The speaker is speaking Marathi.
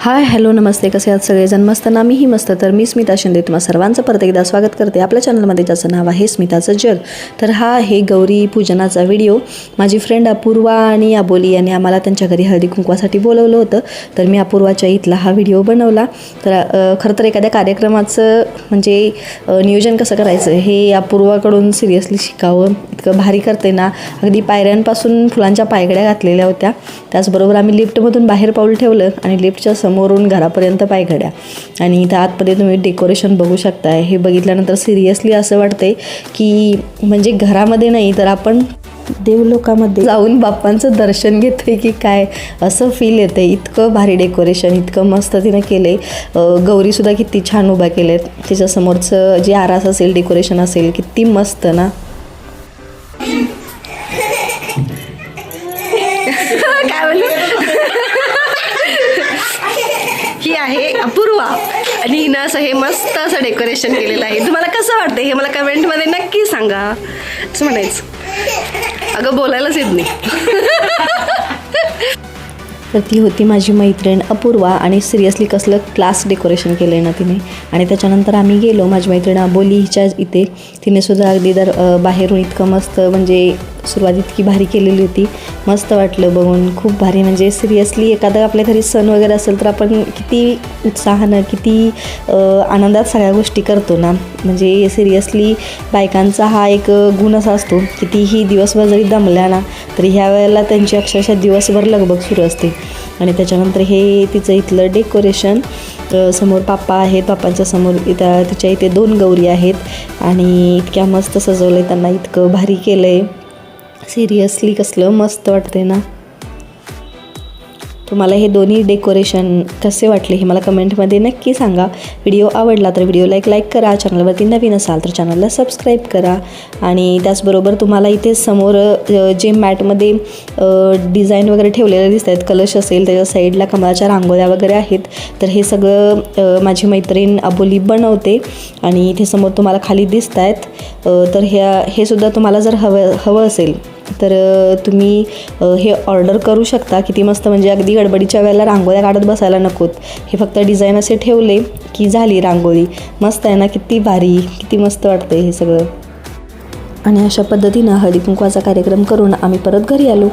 हाय हॅलो नमस्ते कसे आहात सगळेजण? मस्त ना? मीही मस्त. तर मी स्मिता शिंदे. तुम्हा सर्वांचं परत एकदा स्वागत करते आपल्या चॅनलमध्ये ज्याचं नाव आहे स्मिताचं जग. तर हा आहे गौरी पूजनाचा व्हिडिओ. माझी फ्रेंड अपूर्वा आणि अबोली यांनी आम्हाला त्यांच्या घरी हळदी कुंकवासाठी बोलवलं होतं. तर मी अपूर्वाच्या इथला हा व्हिडिओ बनवला. तर खरं तर एखाद्या कार्यक्रमाचं म्हणजे नियोजन कसं करायचं हे अपूर्वाकडून सिरियसली शिकावं इतकं भारी करते ना. अगदी पायऱ्यांपासून फुलांच्या पायगड्या घातलेल्या होत्या. त्याचबरोबर आम्ही लिफ्टमधून बाहेर पाऊल ठेवलं आणि लिफ्टच्या समोरून घरापर्यंत पायघड्या आणि इथं आतमध्ये तुम्ही डेकोरेशन बघू शकताय. हे बघितल्यानंतर सिरियसली असं वाटतंय की म्हणजे घरामध्ये नाही तर आपण देवलोकामध्ये. जाऊन बाप्पांचं दर्शन घेतोय की काय? असं फील येतं इतकं भारी डेकोरेशन इतकं मस्त तिनं केलं आहे गौरीसुद्धा किती छान उभा केले आहेत तिच्यासमोरचं जे आरास असेल डेकोरेशन असेल किती मस्त ना. आहे अपूर्वा. आणि हिनं असं हे मस्त असं डेकोरेशन केलेलं आहे. तुम्हाला कसं वाटतं हे मला कमेंटमध्ये नक्की सांगा. असं म्हणायचं. अगं बोलायलाच येत नाही. तर ती होती माझी मैत्रीण अपूर्वा आणि सिरियसली कसलं क्लास डेकोरेशन केलं आहे ना तिने. आणि त्याच्यानंतर आम्ही गेलो माझी मैत्रीण अबोली हिच्या इथे. तिने सुद्धा अगदी दर बाहेरून इतकं मस्त म्हणजे सुरुवात इतकी भारी केलेली होती. मस्त वाटलं बघून. खूप भारी म्हणजे सिरियसली एखादा आपल्या घरी सण वगैरे असेल तर आपण किती उत्साहानं किती आनंदात सगळ्या गोष्टी करतो ना. म्हणजे सिरियसली बायकांचा हा एक गुण असा असतो कितीही दिवसभर जरी दमल्या ना तरी ह्या वेळेला त्यांची अक्षरशः दिवसभर लगबग सुरू असते. आणि त्याच्यानंतर हे तिचं इथलं डेकोरेशन समोर पाप्पा आहेत पापांच्या समोर इथं तिच्या इथे दोन गौरी आहेत. आणि इतक्या मस्त सजवलं आहे त्यांना इतकं भारी केलं आहे सिरियसली कसलं मस्त वाटते ना. तुम्हाला हे दोन्ही डेकोरेशन कसे वाटले हे मला कमेंटमध्ये नक्की सांगा. व्हिडिओ आवडला तर व्हिडिओला एक लाईक करा. चॅनलवरती नवीन असाल तर चॅनलला सबस्क्राईब करा. आणि त्याचबरोबर तुम्हाला इथे समोर जे मॅटमध्ये डिझाईन वगैरे ठेवलेले दिसत आहेत कलश असेल त्याच्या साईडला कमळाच्या रांगोळ्या वगैरे आहेत. तर हे सगळं माझी मैत्रीण अबोली बनवते. आणि इथे समोर तुम्हाला खाली दिसत आहेत तर ह्या हे सुद्धा तुम्हाला जर हवं हवं असेल तर तुम्ही हे ऑर्डर करू शकता. किती मस्त म्हणजे अगदी गडबडीच्या वेळेला रांगोळ्या काढत बसायला नकोत. हे फक्त डिझाईन असे ठेवले की झाली रांगोळी. मस्त आहे ना किती भारी किती मस्त वाटतं हे सगळं. आणि अशा पद्धतीनं हळदी कुंकवाचा कार्यक्रम करून आम्ही परत घरी आलो.